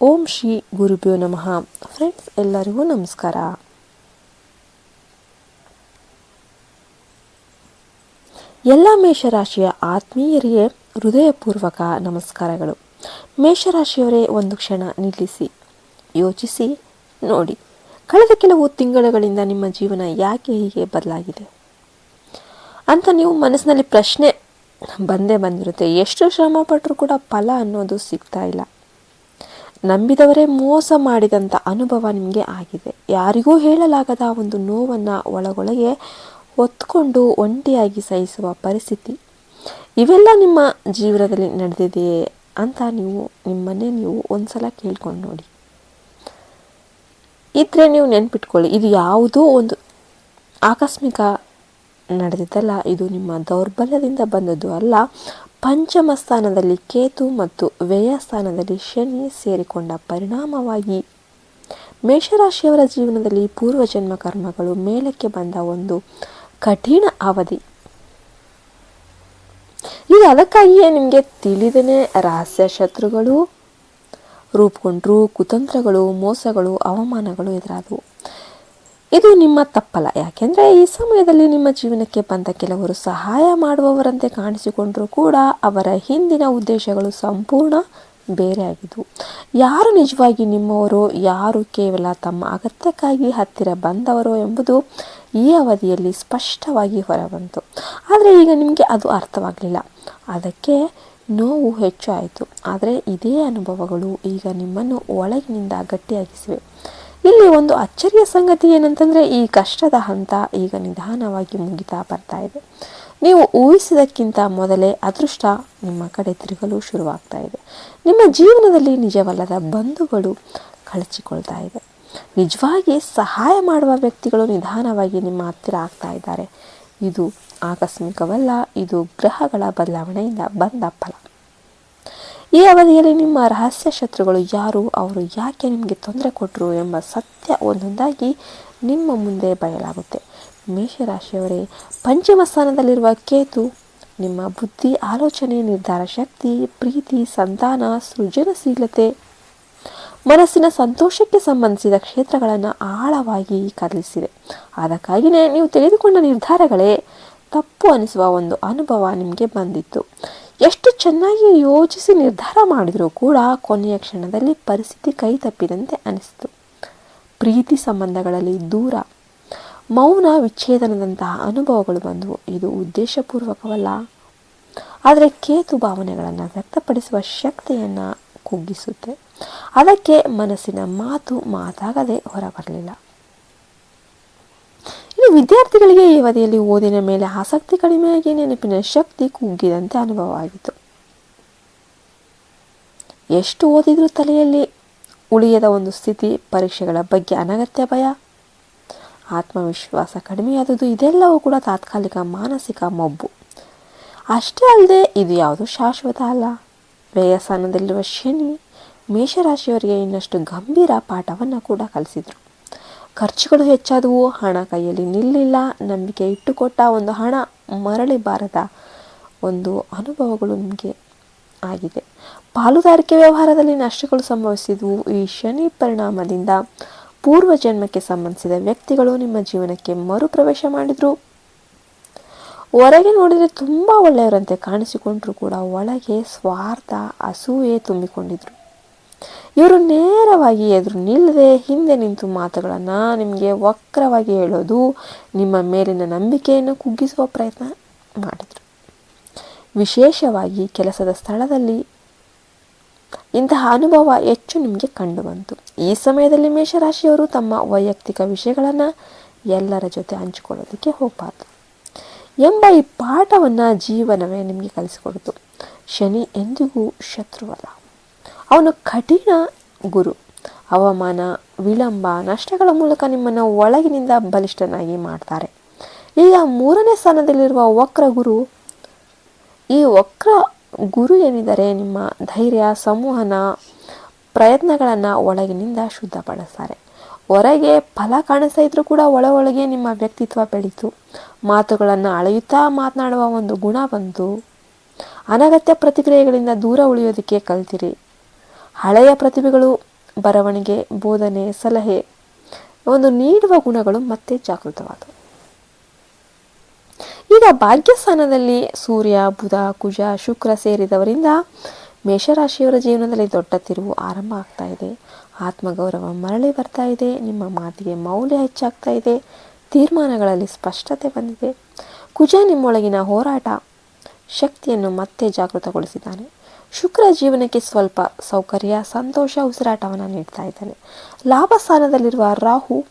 ಓಂ ಶ್ರೀ ಗುರುಭ್ಯೋ ನಮಃ. ಫ್ರೆಂಡ್ಸ್ ಎಲ್ಲರಿಗೂ ನಮಸ್ಕಾರ. ಎಲ್ಲ ಮೇಷರಾಶಿಯ ಆತ್ಮೀಯರಿಗೆ ಹೃದಯಪೂರ್ವಕ ನಮಸ್ಕಾರಗಳು. ಮೇಷರಾಶಿಯವರೇ, ಒಂದು ಕ್ಷಣ ನಿಲ್ಲಿಸಿ. ಯೋಚಿಸಿ, ನೋಡಿ. ಕಳೆದ ಕೆಲವು ತಿಂಗಳುಗಳಿಂದ ನಿಮ್ಮ ಜೀವನ ಯಾಕೆ ಹೀಗೆ ಬದಲಾಗಿದೆ? ಅಂತ ನೀವು ಮನಸ್ಸಿನಲ್ಲಿ ಪ್ರಶ್ನೆ ಬಂದೇ ಬಂದಿರುತ್ತೆ. ಎಷ್ಟು ಶ್ರಮ ಪಟ್ಟರೂ ಕೂಡ ಫಲ ಅನ್ನೋದು ಸಿಗ್ತಾ ಇಲ್ಲ. ನಂಬಿದವರೇ ಮೋಸ ಮಾಡಿದಂಥ ಅನುಭವ ನಿಮಗೆ ಆಗಿದೆ. ಯಾರಿಗೂ ಹೇಳಲಾಗದ ಒಂದು ನೋವನ್ನು ಒಳಗೊಳಗೆ ಒತ್ಕೊಂಡು ಒಂಟಿಯಾಗಿ ಸಹಿಸುವ ಪರಿಸ್ಥಿತಿ ಇವೆಲ್ಲ ನಿಮ್ಮ ಜೀವನದಲ್ಲಿ ನಡೆದಿದೆಯೇ ಅಂತ ನೀವು, ನಿಮ್ಮನ್ನೇ ನೀವು ಒಂದ್ಸಲ ಕೇಳ್ಕೊಂಡು ನೋಡಿ. ಇದ್ರೆ ನೀವು ನೆನ್ಪಿಟ್ಕೊಳ್ಳಿ, ಇದು ಯಾವುದೋ ಒಂದು ಆಕಸ್ಮಿಕ ನಡೆದಿದ್ದಲ್ಲ, ಇದು ನಿಮ್ಮ ದೌರ್ಬಲ್ಯದಿಂದ ಬಂದದ್ದು ಅಲ್ಲ. ಪಂಚಮ ಸ್ಥಾನದಲ್ಲಿ ಕೇತು ಮತ್ತು ವ್ಯಯ ಸ್ಥಾನದಲ್ಲಿ ಶನಿ ಸೇರಿಕೊಂಡ ಪರಿಣಾಮವಾಗಿ ಮೇಷರಾಶಿಯವರ ಜೀವನದಲ್ಲಿ ಪೂರ್ವಜನ್ಮ ಕರ್ಮಗಳು ಮೇಲಕ್ಕೆ ಬಂದ ಒಂದು ಕಠಿಣ ಅವಧಿ. ಈಗ ಅದಕ್ಕಾಗಿಯೇ ನಿಮಗೆ ತಿಳಿದನೆ ರಹಸ್ಯ ಶತ್ರುಗಳು, ರೂಪುಗೊಂಡ್ರು ಕುತಂತ್ರಗಳು, ಮೋಸಗಳು, ಅವಮಾನಗಳು ಎದುರಾದವು. ಇದು ನಿಮ್ಮ ತಪ್ಪಲ್ಲ. ಯಾಕೆಂದರೆ ಈ ಸಮಯದಲ್ಲಿ ನಿಮ್ಮ ಜೀವನಕ್ಕೆ ಬಂದ ಕೆಲವರು ಸಹಾಯ ಮಾಡುವವರಂತೆ ಕಾಣಿಸಿಕೊಂಡರೂ ಕೂಡ ಅವರ ಹಿಂದಿನ ಉದ್ದೇಶಗಳು ಸಂಪೂರ್ಣ ಬೇರೆ ಆಗಿದ್ವು. ಯಾರು ನಿಜವಾಗಿ ನಿಮ್ಮವರು, ಯಾರು ಕೇವಲ ತಮ್ಮ ಅಗತ್ಯಕ್ಕಾಗಿ ಹತ್ತಿರ ಬಂದವರು ಎಂಬುದು ಈ ಅವಧಿಯಲ್ಲಿ ಸ್ಪಷ್ಟವಾಗಿ ಹೊರಬಂತು. ಆದರೆ ಈಗ ನಿಮಗೆ ಅದು ಅರ್ಥವಾಗಲಿಲ್ಲ. ಅದಕ್ಕೆ ನೋವು ಹೆಚ್ಚು ಆಯಿತು ಆದರೆ ಇದೇ ಅನುಭವಗಳು ಈಗ ನಿಮ್ಮನ್ನು ಒಳಗಿನಿಂದ ಗಟ್ಟಿಯಾಗಿಸಿವೆ. ಇಲ್ಲಿ ಒಂದು ಅಚ್ಚರಿಯ ಸಂಗತಿ ಏನಂತಂದರೆ ಈ ಕಷ್ಟದ ಹಂತ ಈಗ ನಿಧಾನವಾಗಿ ಮುಗಿತಾ ಬರ್ತಾ ಇದೆ. ನೀವು ಊಹಿಸಿದಕ್ಕಿಂತ ಮೊದಲೇ ಅದೃಷ್ಟ ನಿಮ್ಮ ಕಡೆ ತಿರುಗಲು ಶುರುವಾಗ್ತಾ ಇದೆ. ನಿಮ್ಮ ಜೀವನದಲ್ಲಿ ನಿಜವಲ್ಲದ ಬಂಧುಗಳು ಕಳಚಿಕೊಳ್ತಾ ಇದೆ. ನಿಜವಾಗಿ ಸಹಾಯ ಮಾಡುವ ವ್ಯಕ್ತಿಗಳು ನಿಧಾನವಾಗಿ ನಿಮ್ಮ ಹತ್ತಿರ ಆಗ್ತಾ ಇದ್ದಾರೆ. ಇದು ಆಕಸ್ಮಿಕವಲ್ಲ, ಇದು ಗ್ರಹಗಳ ಬದಲಾವಣೆಯಿಂದ ಬಂದ ಫಲ. ಈ ಅವಧಿಯಲ್ಲಿ ನಿಮ್ಮ ರಹಸ್ಯ ಶತ್ರುಗಳು ಯಾರು? ಅವರು ಯಾಕೆ ನಿಮಗೆ ತೊಂದರೆ ಕೊಟ್ಟರು ಎಂಬ ಸತ್ಯ ಒಂದೊಂದಾಗಿ ನಿಮ್ಮ ಮುಂದೆ ಬಯಲಾಗುತ್ತೆ. ಮೇಷರಾಶಿಯವರೇ, ಪಂಚಮ ಸ್ಥಾನದಲ್ಲಿರುವ ಕೇತು, ನಿಮ್ಮ ಬುದ್ಧಿ, ಆಲೋಚನೆ, ನಿರ್ಧಾರ, ಶಕ್ತಿ, ಪ್ರೀತಿ, ಸಂತಾನ, ಸೃಜನಶೀಲತೆ, ಮನಸ್ಸಿನ ಸಂತೋಷಕ್ಕೆ ಸಂಬಂಧಿಸಿದ ಕ್ಷೇತ್ರಗಳನ್ನು ಆಳವಾಗಿ ಕದಲಿಸಿದೆ. ಅದಕ್ಕಾಗಿಯೇ ನೀವು ತೆಗೆದುಕೊಂಡ ನಿರ್ಧಾರಗಳೇ ತಪ್ಪು ಅನಿಸುವ ಒಂದು ಅನುಭವ ನಿಮಗೆ ಬಂದಿತ್ತು. ಎಷ್ಟು ಚೆನ್ನಾಗಿ ಯೋಚಿಸಿ ನಿರ್ಧಾರ ಮಾಡಿದರೂ ಕೂಡ ಕೊನೆಯ ಕ್ಷಣದಲ್ಲಿ ಪರಿಸ್ಥಿತಿ ಕೈ ತಪ್ಪಿದಂತೆ ಅನಿಸಿತು. ಪ್ರೀತಿ ಸಂಬಂಧಗಳಲ್ಲಿ ದೂರ, ಮೌನ ವಿಚ್ಛೇದನದಂತಹ ಅನುಭವಗಳು ಬಂದವು. ಇದು ಉದ್ದೇಶಪೂರ್ವಕವಲ್ಲ. ಆದರೆ ಕೇತು ಭಾವನೆಗಳನ್ನು ವ್ಯಕ್ತಪಡಿಸುವ ಶಕ್ತಿಯನ್ನು ಕುಗ್ಗಿಸುತ್ತೆ. ಅದಕ್ಕೆ ಮನಸ್ಸಿನ ಮಾತು ಮಾತಾಗದೆ ಹೊರಬರಲಿಲ್ಲ. ವಿದ್ಯಾರ್ಥಿಗಳಿಗೆ ಈ ಅವಧಿಯಲ್ಲಿ ಓದಿನ ಮೇಲೆ ಆಸಕ್ತಿ ಕಡಿಮೆಯಾಗಿ ನೆನಪಿನ ಶಕ್ತಿ ಕುಗ್ಗಿದಂತೆ ಅನುಭವ ಆಗಿತ್ತು ಎಷ್ಟು ಓದಿದರೂ ತಲೆಯಲ್ಲಿ ಉಳಿಯದ ಒಂದು ಸ್ಥಿತಿ, ಪರೀಕ್ಷೆಗಳ ಬಗ್ಗೆ ಅನಗತ್ಯ ಭಯ, ಆತ್ಮವಿಶ್ವಾಸ ಕಡಿಮೆಯಾದದ್ದು, ಇದೆಲ್ಲವೂ ಕೂಡ ತಾತ್ಕಾಲಿಕ ಮಾನಸಿಕ ಮಬ್ಬು. ಅಷ್ಟೇ ಅಲ್ಲದೆ, ಇದು ಯಾವುದು ಶಾಶ್ವತ ಅಲ್ಲ. ವ್ಯಯಸ್ಥಾನದಲ್ಲಿರುವ ಶನಿ ಮೇಷರಾಶಿಯವರಿಗೆ ಇನ್ನಷ್ಟು ಗಂಭೀರ ಪಾಠವನ್ನು ಕೂಡ ಕಲಿಸಿದರು. ಖರ್ಚುಗಳು ಹೆಚ್ಚಾದವು, ಹಣ ಕೈಯಲ್ಲಿ ನಿಲ್ಲಿಲ್ಲ, ನಂಬಿಕೆ ಇಟ್ಟುಕೊಟ್ಟ ಒಂದು ಹಣ ಮರಳಿ ಬಾರದ ಒಂದು ಅನುಭವಗಳು ನಿಮಗೆ ಆಗಿದೆ. ಪಾಲುದಾರಿಕೆ ವ್ಯವಹಾರದಲ್ಲಿ ನಷ್ಟಗಳು ಸಂಭವಿಸಿದವು. ಈ ಶನಿ ಪರಿಣಾಮದಿಂದ ಪೂರ್ವ ಜನ್ಮಕ್ಕೆ ಸಂಬಂಧಿಸಿದ ವ್ಯಕ್ತಿಗಳು ನಿಮ್ಮ ಜೀವನಕ್ಕೆ ಮರುಪ್ರವೇಶ ಮಾಡಿದರು. ಹೊರಗೆ ನೋಡಿದರೆ ತುಂಬ ಒಳ್ಳೆಯವರಂತೆ ಕಾಣಿಸಿಕೊಂಡ್ರು ಕೂಡ. ಒಳಗೆ ಸ್ವಾರ್ಥ, ಅಸೂಯೆ ತುಂಬಿಕೊಂಡಿದ್ರು. ಇವರು ನೇರವಾಗಿ ಎದುರು ನಿಲ್ಲದೆ ಹಿಂದೆ ನಿಂತು ಮಾತುಗಳನ್ನು ನಿಮಗೆ ವಕ್ರವಾಗಿ ಹೇಳೋದು ನಿಮ್ಮ ಮೇಲಿನ ನಂಬಿಕೆಯನ್ನು ಕುಗ್ಗಿಸುವ ಪ್ರಯತ್ನ ಮಾಡಿದರು. ವಿಶೇಷವಾಗಿ ಕೆಲಸದ ಸ್ಥಳದಲ್ಲಿ ಇಂತಹ ಅನುಭವ ಹೆಚ್ಚು ನಿಮಗೆ ಕಂಡುಬಂತು. ಈ ಸಮಯದಲ್ಲಿ ಮೇಷರಾಶಿಯವರು ತಮ್ಮ ವೈಯಕ್ತಿಕ ವಿಷಯಗಳನ್ನು ಎಲ್ಲರ ಜೊತೆ ಹಂಚಿಕೊಳ್ಳೋದಕ್ಕೆ ಹೋಗಬಾರ್ದು ಎಂಬ ಈ ಪಾಠವನ್ನು ಜೀವನವೇ ನಿಮಗೆ ಕಲಿಸಿಕೊಡ್ತು ಶನಿ ಎಂದಿಗೂ ಶತ್ರುವಲ್ಲ. ಅವನು ಕಠಿಣ ಗುರು. ಅವಮಾನ, ವಿಳಂಬ, ನಷ್ಟಗಳ ಮೂಲಕ ನಿಮ್ಮನ್ನು ಒಳಗಿನಿಂದ ಬಲಿಷ್ಠನಾಗಿ ಮಾಡ್ತಾರೆ. ಈಗ ಮೂರನೇ ಸ್ಥಾನದಲ್ಲಿರುವ ವಕ್ರ ಗುರು, ಈ ವಕ್ರ ಗುರು ಏನಿದ್ದಾರೆ, ನಿಮ್ಮ ಧೈರ್ಯ, ಸಂವಹನ, ಪ್ರಯತ್ನಗಳನ್ನು ಒಳಗಿನಿಂದ ಶುದ್ಧಪಡಿಸ್ತಾರೆ. ಹೊರಗೆ ಫಲ ಕಾಣಿಸ್ತಾ ಇದ್ರೂ ಕೂಡ ಒಳ ಒಳಗೆ ನಿಮ್ಮ ವ್ಯಕ್ತಿತ್ವ ಬೆಳೀತು. ಮಾತುಗಳನ್ನು ಅಳೆಯುತ್ತಾ ಮಾತನಾಡುವ ಒಂದು ಗುಣ ಬಂತು. ಅನಗತ್ಯ ಪ್ರತಿಕ್ರಿಯೆಗಳಿಂದ ದೂರ ಉಳಿಯೋದಕ್ಕೆ ಕಲ್ತಿರಿ. ಹಳೆಯ ಪ್ರತಿಭೆಗಳು, ಬರವಣಿಗೆ, ಬೋಧನೆ, ಸಲಹೆ ಒಂದು ನೀಡುವ ಗುಣಗಳು ಮತ್ತೆ ಜಾಗೃತವಾದವು. ಈಗ ಭಾಗ್ಯಸ್ಥಾನದಲ್ಲಿ ಸೂರ್ಯ, ಬುಧ, ಕುಜ, ಶುಕ್ರ ಸೇರಿದವರಿಂದ ಮೇಷರಾಶಿಯವರ ಜೀವನದಲ್ಲಿ ದೊಡ್ಡ ತಿರುವು ಆರಂಭ ಆಗ್ತಾ ಇದೆ. ಆತ್ಮಗೌರವ ಮರಳಿ ಬರ್ತಾ ಇದೆ. ನಿಮ್ಮ ಮಾತಿಗೆ ಮೌಲ್ಯ ಹೆಚ್ಚಾಗ್ತಾ ಇದೆ. ತೀರ್ಮಾನಗಳಲ್ಲಿ ಸ್ಪಷ್ಟತೆ ಬಂದಿದೆ. ಕುಜ ನಿಮ್ಮೊಳಗಿನ ಹೋರಾಟ ಶಕ್ತಿಯನ್ನು ಮತ್ತೆ ಜಾಗೃತಗೊಳಿಸಿದ್ದಾನೆ. ಶುಕ್ರ ಜೀವನಕ್ಕೆ ಸ್ವಲ್ಪ ಸೌಕರ್ಯ, ಸಂತೋಷ, ಉಸಿರಾಟವನ್ನು ನೀಡ್ತಾ ಇದ್ದಾನೆ. ಲಾಭ ಸ್ಥಾನದಲ್ಲಿರುವ ರಾಹು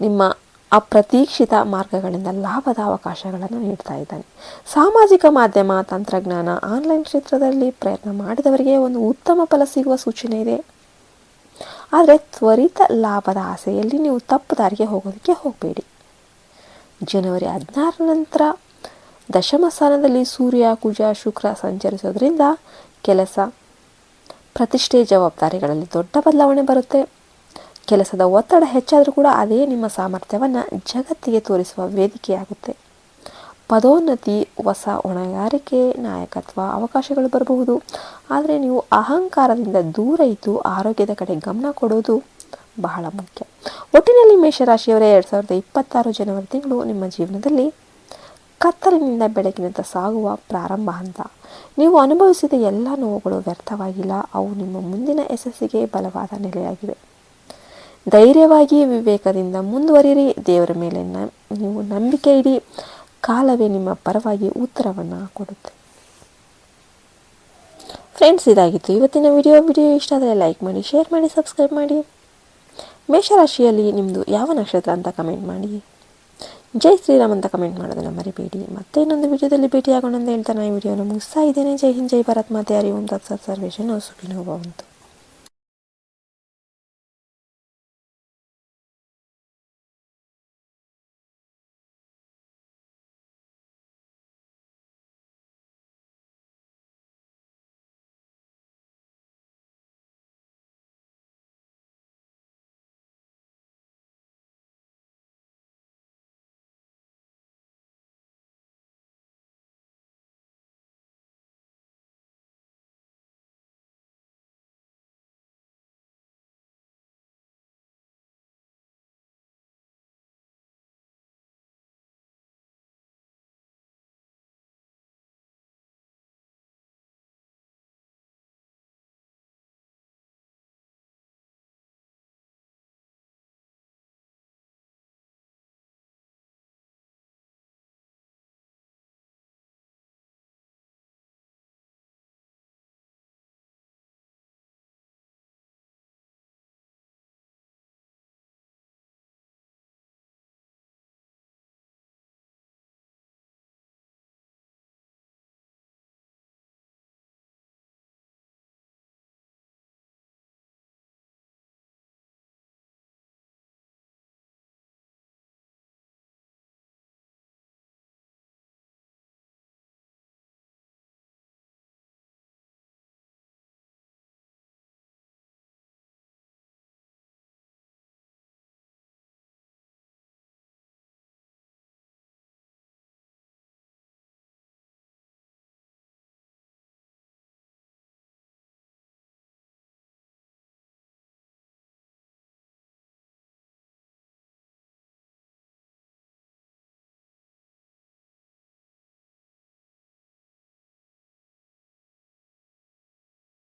ನಿಮ್ಮ ಅಪ್ರತೀಕ್ಷಿತ ಮಾರ್ಗಗಳಿಂದ ಲಾಭದ ಅವಕಾಶಗಳನ್ನು ನೀಡ್ತಾ ಇದ್ದಾನೆ. ಸಾಮಾಜಿಕ ಮಾಧ್ಯಮ, ತಂತ್ರಜ್ಞಾನ, ಆನ್ಲೈನ್ ಕ್ಷೇತ್ರದಲ್ಲಿ ಪ್ರಯತ್ನ ಮಾಡಿದವರಿಗೆ ಒಂದು ಉತ್ತಮ ಫಲ ಸಿಗುವ ಸೂಚನೆ ಇದೆ. ಆದರೆ ತ್ವರಿತ ಲಾಭದ ಆಸೆಯಲ್ಲಿ ನೀವು ತಪ್ಪು ದಾರಿಗೆ ಹೋಗೋದಕ್ಕೆ ಹೋಗಬೇಡಿ. ಜನವರಿ ಹದಿನಾರರ ನಂತರ ದಶಮ ಸ್ಥಾನದಲ್ಲಿ ಸೂರ್ಯ, ಕುಜ, ಶುಕ್ರ ಸಂಚರಿಸೋದ್ರಿಂದ ಕೆಲಸ ಪ್ರತಿಷ್ಠೆ ಜವಾಬ್ದಾರಿಗಳಲ್ಲಿ ದೊಡ್ಡ ಬದಲಾವಣೆ ಬರುತ್ತೆ. ಕೆಲಸದ ಒತ್ತಡ ಹೆಚ್ಚಾದರೂ ಕೂಡ ಅದೇ ನಿಮ್ಮ ಸಾಮರ್ಥ್ಯವನ್ನು ಜಗತ್ತಿಗೆ ತೋರಿಸುವ ವೇದಿಕೆಯಾಗುತ್ತೆ. ಪದೋನ್ನತಿ, ಹೊಸ ಹೊಣೆಗಾರಿಕೆ, ನಾಯಕತ್ವ ಅವಕಾಶಗಳು ಬರಬಹುದು. ಆದರೆ ನೀವು ಅಹಂಕಾರದಿಂದ ದೂರ ಇದ್ದು ಆರೋಗ್ಯದ ಕಡೆ ಗಮನ ಕೊಡೋದು ಬಹಳ ಮುಖ್ಯ. ಒಟ್ಟಿನಲ್ಲಿ ಮೇಷರಾಶಿಯವರೇ ಎರಡು ಸಾವಿರದ ಇಪ್ಪತ್ತಾರು ಜನವರಿ ತಿಂಗಳು ನಿಮ್ಮ ಜೀವನದಲ್ಲಿ ಕತ್ತಲಿನಿಂದ ಬೆಳಗಿನಂತ ಸಾಗುವ ಪ್ರಾರಂಭ ಹಂತ. ನೀವು ಅನುಭವಿಸಿದ ಎಲ್ಲ ನೋವುಗಳು ವ್ಯರ್ಥವಾಗಿಲ್ಲ. ಅವು ನಿಮ್ಮ ಮುಂದಿನ ಯಶಸ್ಸಿಗೆ ಬಲವಾದ ನೆಲೆಯಾಗಿವೆ. ಧೈರ್ಯವಾಗಿ ವಿವೇಕದಿಂದ ಮುಂದುವರಿಯಿರಿ. ದೇವರ ಮೇಲೆ ನೀವು ನಂಬಿಕೆ ಇಡಿ. ಕಾಲವೇ ನಿಮ್ಮ ಪರವಾಗಿ ಉತ್ತರವನ್ನು ಕೊಡುತ್ತೆ. ಫ್ರೆಂಡ್ಸ್, ಇದಾಗಿತ್ತು ಇವತ್ತಿನ ವಿಡಿಯೋ. ವಿಡಿಯೋ ಇಷ್ಟ ಆದರೆ ಲೈಕ್ ಮಾಡಿ, ಶೇರ್ ಮಾಡಿ, ಸಬ್ಸ್ಕ್ರೈಬ್ ಮಾಡಿ. ಮೇಷರಾಶಿಯಲ್ಲಿ ನಿಮ್ಮದು ಯಾವ ನಕ್ಷತ್ರ ಅಂತ ಕಮೆಂಟ್ ಮಾಡಿ. ಜೈ ಶ್ರೀರಾಮ್ ಅಂತ ಕಮೆಂಟ್ ಮಾಡೋದನ್ನು ಮರಿಬೇಡಿ. ಮತ್ತೆ ಇನ್ನೊಂದು ವಿಡಿಯೋದಲ್ಲಿ ಭೇಟಿಯಾಗೋಣ ಅಂತ ಹೇಳ್ತಾ ನಾನು ಈ ವಿಡಿಯೋನ ಮುಗಿಸ್ತಾ ಇದ್ದೇನೆ. ಜೈ ಹಿಂದ್, ಜೈ ಭಾರತ್. ಮಾತೆ ಹರಿ ಓಂ ಸರ್ವೇಶನ್ ಸುಖಿನೋ ಭವಂತು.